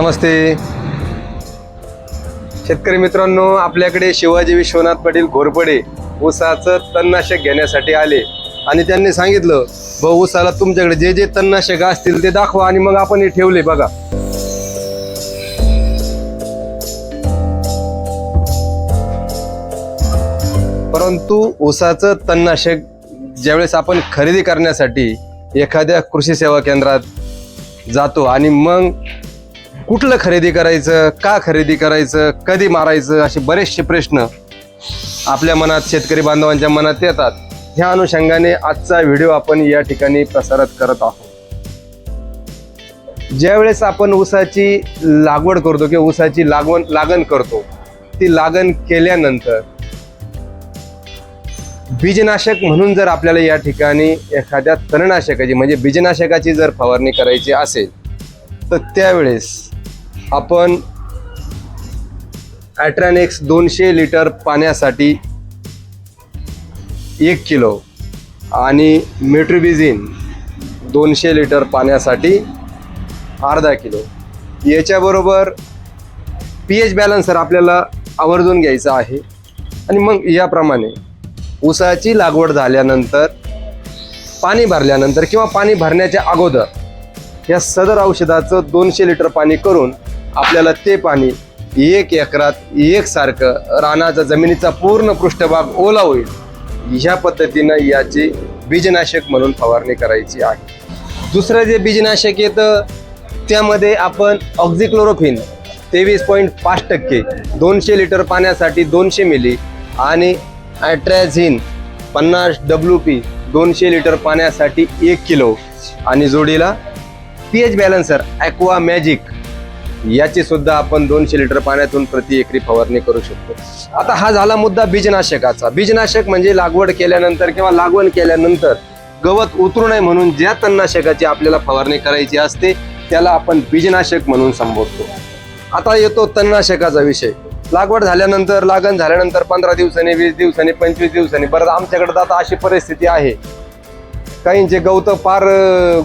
नमस्ते. शेतकरी मित्रांनो आपल्याकडे शिवाजी विश्वनाथ पाटील घोरपडे ऊसाचं तणनाशक घेण्यासाठी आले. आणि त्यांनी सांगितलं भाऊ ऊसाला तुमच्याकडे जे जे तणनाशक असतील ते दाखवा आणि मग आपण हे ठेवले बघा. परंतु ऊसाचं तणनाशक ज्यावेळेस आपण खरेदी करण्यासाठी एखाद्या कृषी सेवा केंद्रात जातो आणि मग कुठलं खरेदी करायचं का खरेदी करायचं कधी मारायचं असे बरेचसे प्रश्न आपल्या मनात शेतकरी बांधवांच्या मनात येतात. ह्या अनुषंगाने आजचा व्हिडिओ आपण या ठिकाणी प्रसारित करत आहोत. ज्यावेळेस आपण ऊसाची लागवड करतो किंवा ऊसाची लागवण लागण करतो ती लागण केल्यानंतर बीजनाशक म्हणून जर आपल्याला या ठिकाणी एखाद्या तणनाशकाची म्हणजे बीजनाशकाची जर फवारणी करायची असेल तर त्यावेळेस आपण ॲट्रॅनेक्स दोनशे लिटर पाण्यासाठी एक किलो आणि मेट्रिबिझिन दोनशे लिटर पाण्यासाठी अर्धा किलो. याच्याबरोबर पी एच बॅलन्सर आपल्याला आवर्जून घ्यायचा आहे. आणि मग याप्रमाणे ऊसाची लागवड झाल्यानंतर पाणी भरल्यानंतर किंवा पाणी भरण्याच्या अगोदर या सदर औषधाचं दोनशे लिटर पाणी करून आपल्याला ते पाणी एक एकरात एकसारखं रानाचा जमिनीचा पूर्ण पृष्ठभाग ओला होईल. ह्या पद्धतीनं याची बीजनाशक म्हणून फवारणी करायची आहे. दुसरं जे बीजनाशक येतं त्यामध्ये आपण ऑक्झिक्लोरोफिन तेवीस पॉईंट पाच टक्के दोनशे लिटर पाण्यासाठी दोनशे मिली आणि ॲट्रॅझिन पन्नास डब्ल्यू पी दोनशे लिटर पाण्यासाठी एक किलो आणि जोडीला P H balancer aqua magic याची सुद्धा आपण दोनशे लिटर पाण्यातून प्रति एकरी फवारणी करू शकतो. आता हा झाला मुद्दा बीजनाशकाचा. बीजनाशक म्हणजे लागवड केल्यानंतर किंवा लागवड केल्यानंतर गवत उतरू नये म्हणून ज्या तणनाशकाची आपल्याला फवारणी करायची असते त्याला आपण बीजनाशक म्हणून संबोधतो. आता येतो तणनाशकाचा विषय. लागवड झाल्यानंतर लागण झाल्यानंतर पंधरा दिवसांनी वीस दिवसांनी पंचवीस दिवसांनी बरं आमच्याकडे तर आता अशी परिस्थिती आहे. काहींचे गवत पार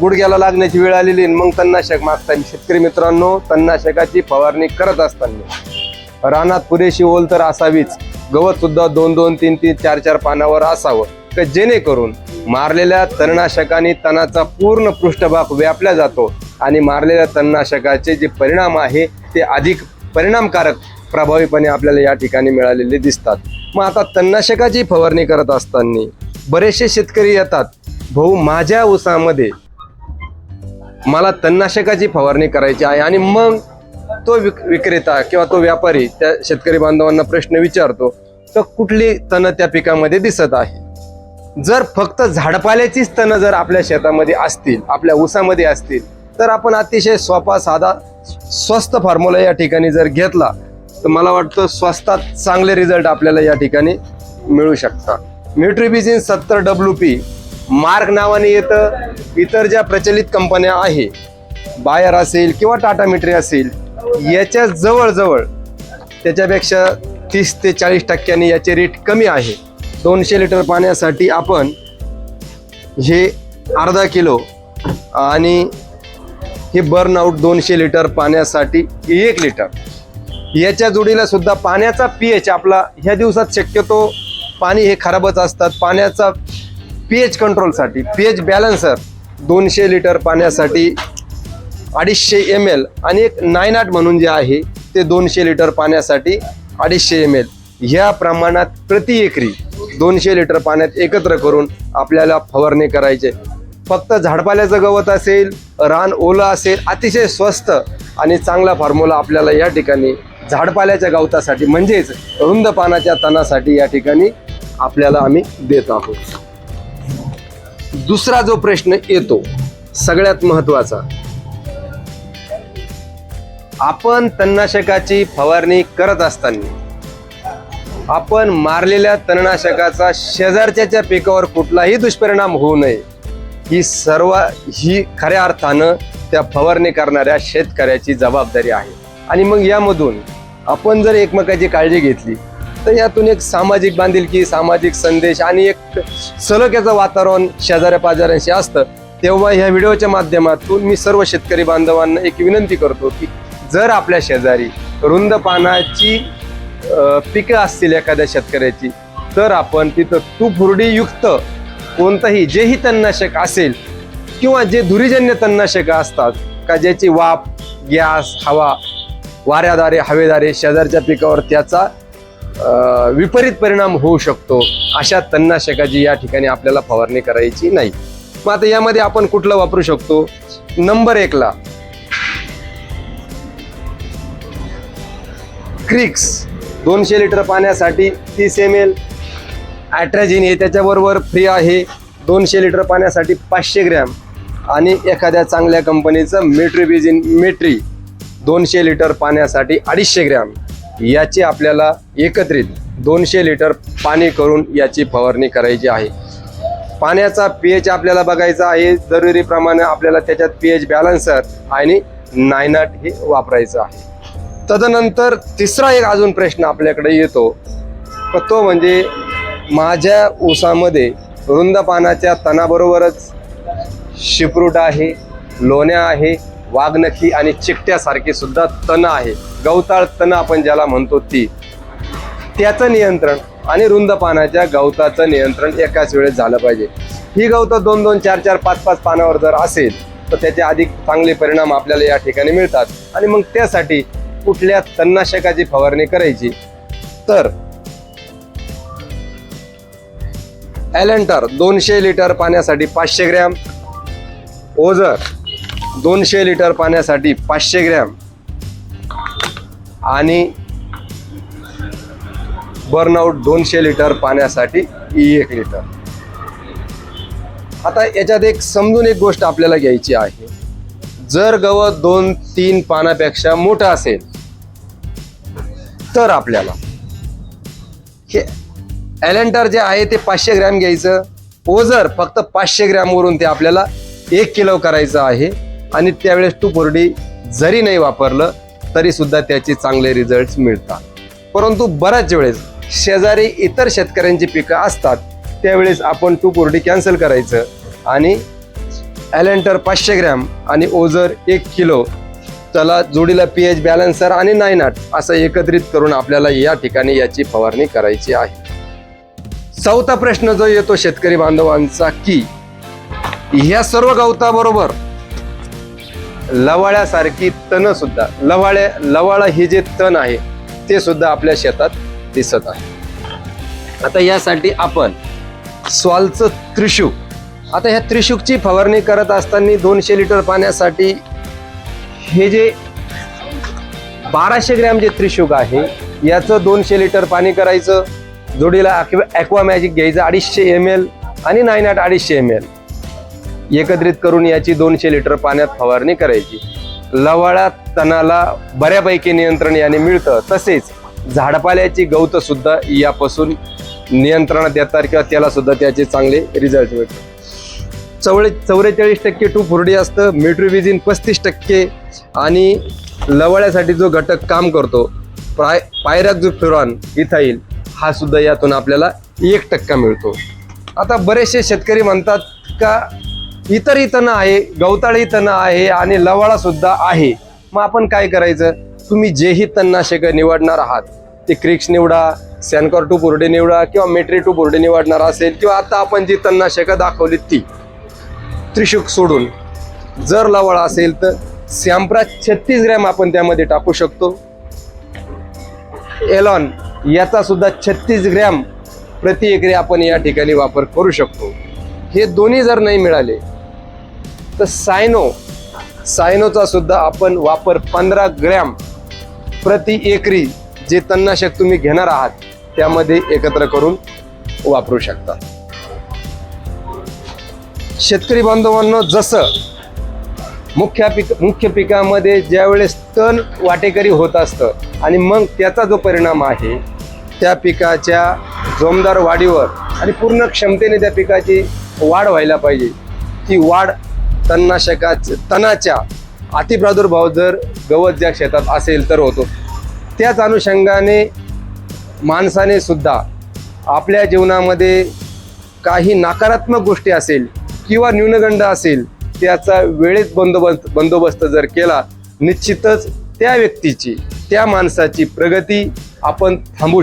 गुडघ्याला लागण्याची वेळ आलेली मग तणनाशक मागतात शेतकरी मित्रांनो तणनाशकाची फवारणी करत असताना. रानात पुरेशी ओल तर असावीच. गवत सुद्धा दोन दोन तीन तीन चार चार पानावर असावं. तर जेणेकरून मारलेल्या तणनाशकाने तणाचा पूर्ण पृष्ठभाग व्यापला जातो आणि मारलेल्या तणनाशकाचे जे परिणाम आहे ते अधिक परिणामकारक प्रभावीपणे आपल्याला या ठिकाणी मिळालेले दिसतात. मग आता तणनाशकाची फवारणी करत असताना बरेचसे शेतकरी येतात. भाऊ माझ्या ऊसामध्ये मला तणनाशकाची फवारणी करायची आहे आणि मग तो विक विक्रेता किंवा तो व्यापारी त्या शेतकरी बांधवांना प्रश्न विचारतो तर कुठली तणं त्या पिकामध्ये दिसत आहे? जर फक्त झाडपाल्याचीच तणं जर आपल्या शेतामध्ये असतील आपल्या ऊसामध्ये असतील तर आपण अतिशय सोपा साधा स्वस्त फॉर्म्युला या ठिकाणी जर घेतला तर मला वाटतं स्वस्तात चांगले रिझल्ट आपल्याला या ठिकाणी मिळू शकतात. म्युट्रिबिझिन सत्तर डब्ल्यू पी मार्क नावाने येतं. इतर ज्या प्रचलित कंपन्या आहे बायर असेल किंवा टाटा मिट्री असेल याच्या जवळजवळ त्याच्यापेक्षा तीस ते चाळीस टक्क्यांनी याचे रेट कमी आहे. दोनशे लिटर पाण्यासाठी आपण हे अर्धा किलो आणि हे बर्न आउट दोनशे लिटर पाण्यासाठी एक लिटर. याच्या जोडीला सुद्धा पाण्याचा पी एच आपला ह्या दिवसात शक्यतो पाणी हे खराबच असतात. पाण्याचा पी एच कंट्रोलसाठी पी एच बॅलन्सर दोनशे लिटर पाण्यासाठी अडीचशे एम एल आणि एक नाईन आठ म्हणून जे आहे ते दोनशे लिटर पाण्यासाठी अडीचशे एम एल ह्या प्रमाणात प्रति एकरी दोनशे लिटर पाण्यात एकत्र करून आपल्याला फवारणी करायचे. फक्त झाडपाल्याचं गवत असेल रान ओलं असेल अतिशय स्वस्त आणि चांगला फॉर्म्युला आपल्याला या ठिकाणी झाडपाल्याच्या गवतासाठी म्हणजेच रुंद पानाच्या तणासाठी या ठिकाणी आपल्याला आम्ही देत आहोत. दुसरा जो प्रश्न येतो सगळ्यात महत्त्वाचा. आपण तणनाशकाची फवारणी करत असताना आपण मारलेल्या तणनाशकाचा शेजारच्याच्या पिकावर कुठलाही दुष्परिणाम होऊ नये ही सर्व ही खऱ्या अर्थानं त्या फवारणी करणाऱ्या शेतकऱ्याची जबाबदारी आहे. आणि मग यामधून आपण जर एकमेकाची काळजी घेतली तर यातून एक सामाजिक बांधिलकी सामाजिक संदेश आणि एक सलोख्याचं वातावरण शेजाऱ्या पाजाऱ्यांशी असतं. तेव्हा ह्या व्हिडिओच्या माध्यमातून मी सर्व शेतकरी बांधवांना एक विनंती करतो की जर आपल्या शेजारी रुंद पानाची पिकं असतील एखाद्या शेतकऱ्याची तर आपण तिथं तूप हुरडीयुक्त कोणतंही जेही तणनाशक असेल किंवा जे धुरीजन्य तणनाशकं असतात का ज्याची वाफ गॅस हवा वाऱ्याद्वारे हवेद्वारे शेजारच्या पिकावर त्याचा विपरीत परिणाम होऊ शकतो अशा तणनाशकाची या ठिकाणी आपल्याला फवारणी करायची नाही. मग आता यामध्ये आपण कुठलं वापरू शकतो? नंबर एकला क्रिक्स दोनशे लिटर पाण्यासाठी तीस एम एल ॲट्रॅजिन हे त्याच्याबरोबर फ्री आहे. दोनशे लिटर पाण्यासाठी पाचशे ग्रॅम. आणि एखाद्या चांगल्या कंपनीचं मेट्रीबिजिन मेट्री दोनशे लिटर पाण्यासाठी अडीचशे ग्रॅम. याची आपल्याला एकत्रित दोनशे लिटर पाणी करून याची फवारणी करायची आहे. पाण्याचा पी एच आपल्याला बघायचा आहे. जरुरीप्रमाणे आपल्याला त्याच्यात पी एच बॅलन्सर आणि नायनाट हे वापरायचं आहे. तदनंतर तिसरा एक अजून प्रश्न आपल्याकडे येतो. तर तो म्हणजे माझ्या ऊसामध्ये रुंद पानाच्या तणाबरोबरच शिपरूट आहे लोण्या आहे वाघनखी आणि चिकट्यासारखी सुद्धा तण आहे. गवताळ तण आपण ज्याला म्हणतो ती. त्याचं नियंत्रण आणि रुंद पानाच्या गवताचं नियंत्रण एकाच वेळेस झालं पाहिजे. ही गवतं दोन दोन चार चार पाच पाच पानावर जर असेल तर त्याचे अधिक चांगले परिणाम आपल्याला या ठिकाणी मिळतात. आणि मग त्यासाठी कुठल्या तणनाशकाची फवारणी करायची? तर ॲलेंटर दोनशे लिटर पाण्यासाठी पाचशे ग्रॅम. ओझर दोनशे लिटर पाण्यासाठी पाचशे ग्रॅम आणि बर्नआउट दोनशे लिटर पाण्यासाठी एक लिटर. आता याच्यात एक समजून एक गोष्ट आपल्याला घ्यायची आहे. जर गवत दोन तीन पानापेक्षा मोठं असेल तर आपल्याला हे ॲलेंटर जे आहे ते पाचशे ग्रॅम घ्यायचं. ओझर फक्त पाचशे ग्रॅमवरून ते आपल्याला एक किलो करायचं आहे. आणि त्यावेळेस टू फोर्डी जरी नाही वापरलं तरी सुद्धा त्याचे चांगले रिझल्ट मिळतात. परंतु बऱ्याच वेळेस शेजारी इतर शेतकऱ्यांची पिकं असतात त्यावेळेस आपण टू कोरडी कॅन्सल करायचं आणि ॲलेंटर पाचशे ग्रॅम आणि ओझर एक किलो त्याला जोडीला पी एच बॅलन्सर आणि नायनाट असं एकत्रित करून आपल्याला या ठिकाणी याची फवारणी करायची आहे. चौथा प्रश्न जो येतो शेतकरी बांधवांचा की ह्या सर्व गवताबरोबर लवाळ्यासारखी तण सुद्धा लवाळ्या लवाळा हे जे तण आहे ते सुद्धा आपल्या शेतात दिसत आहे. आता यासाठी आपण स्वालचं त्रिशूक आता ह्या त्रिशूकची फवारणी करत असताना दोनशे लिटर पाण्यासाठी हे जे बाराशे ग्रॅम जे त्रिशूक आहे याचं दोनशे लिटर पाणी करायचं जोडीला ॲक्वा मॅजिक घ्यायचं अडीचशे एम एल आणि नाईन आठ अडीचशे एम एल एकत्रित करून याची दोनशे लिटर पाण्यात फवारणी करायची. लवाळा तणाला बऱ्यापैकी नियंत्रण याने मिळतं. तसेच झाडपाल्याची गवत सुद्धा यापासून नियंत्रणात येतात किंवा त्याला सुद्धा त्याचे चांगले रिझल्ट मिळतात. चौळे चौवेचाळीस टक्के टू फुरडी असतं. मेट्रोविजिन पस्तीस टक्के आणि लवाळ्यासाठी जो घटक काम करतो प्राय फिरॉन इथाईल हा सुद्धा यातून आपल्याला एक टक्का मिळतो. आता बरेचसे शेतकरी म्हणतात का इतरही तण आहे गवताळी तण आहे आणि लवाळा सुद्धा आहे. मग आपण काय करायचं? तुम्ही जेही तणनाशक निवडणार आहात ते क्रिक्स निवडा सॅनकॉर टू बोर्डे निवडा किंवा मेट्री टू बोर्डे निवडणार असेल किंवा आता आपण जी तणनाशकं दाखवली ती त्रिशुक सोडून. जर लवळ असेल तर सॅम्प्रा छत्तीस ग्रॅम आपण त्यामध्ये टाकू शकतो. एलॉन याचा सुद्धा छत्तीस ग्रॅम प्रति एकरी आपण या ठिकाणी वापर करू शकतो. हे दोन्ही जर नाही मिळाले तर सायनो सायनोचा सुद्धा आपण वापर पंधरा ग्रॅम प्रति एकरी जे तणनाशक तुम्ही घेणार आहात त्यामध्ये एकत्र करून वापरू शकता. शेतकरी बांधवांनो जसं मुख्य पिक मुख्य पिकामध्ये ज्यावेळेस तण वाटेकरी होत असतं आणि मग त्याचा जो परिणाम आहे त्या पिकाच्या जोमदार वाढीवर आणि पूर्ण क्षमतेने त्या पिकाची वाढ व्हायला पाहिजे. ती वाढ तणनाशकाच तणाच्या अतिप्रादुर्भाव जर गवत ज्या शेतात असेल तर होतो. त्याच अनुषंगाने माणसाने सुद्धा आपल्या जीवनामध्ये काही नकारात्मक गोष्टी असेल किंवा न्यूनगंड असेल त्याचा वेळेत बंदोबस्त बंदोबस्त जर केला निश्चितच त्या व्यक्तीची त्या माणसाची प्रगती आपण थांबू शकतो